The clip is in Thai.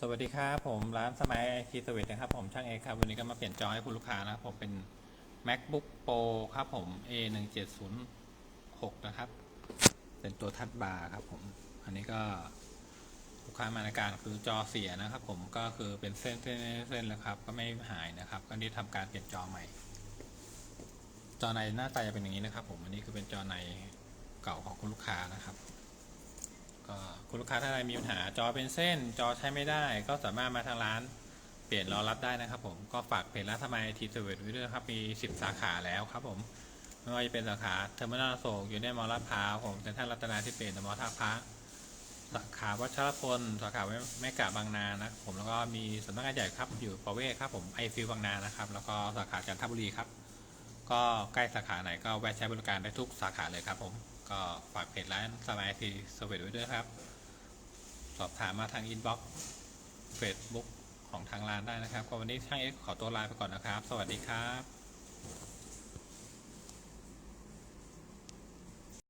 สวัสดีครับผมร้านสมัยไอทีสวิตนะครับ ผมช่างเอครับ วันนี้ก็มาเปลี่ยนจอให้คุณลูกค้านะครับ ผมเป็น macbook pro ครับผม a 1 7 0 6นะครับ เป็นตัวทัชบาร์ครับ ผม อันนี้ก็ลูกค้ามาในการคือจอเสียนะครับ ผมก็คือเป็นเส้นเส้นเส้นแล้วครับ ก็ไม่หายนะครับก็นี่ทำการเปลี่ยนจอใหม่ จอในหน้าตาจะเป็นอย่างนี้นะครับ ผมอันนี้คือเป็นจอในเก่าของคุณลูกค้านะครับ คุณลูกค้าท่านใดมีปัญหาจอเป็นเส้นจอใช้ไม่ได้ ก็สามารถมาทางร้านเปลี่ยนรอรับได้นะครับผมก็ฝากเพจร้านสมัยทีเซเวตไว้ด้วยนะครับมี 10 สาขาแล้วครับผมไม่ว่าจะเป็นสาขาเทอร์มินอลโศกอยู่ในมอลลาดพร้าวผมเซ็นทรัลรัตนาธิเบศมอท่าพระสาขาวัชรพลสาขาแม่กะบางนานะครับผมแล้วก็มีสำนักงานใหญ่ครับอยู่ประเวศครับผมไอฟิลบางนานะครับแล้วก็สาขาจันทบุรีครับ ก็ใกล้สาขาไหนก็แวะใช้บริการได้ทุกสาขาเลยครับผมก็ฝากเพจร้านสมัยทีเซเวตไว้ด้วยครับ สอบถามมาทางอินบ็อกซ์เฟซบุ๊กของทางร้านได้นะครับ ก็วันนี้ช่างเอ็กขอตัวลาไปก่อนนะครับ สวัสดีครับ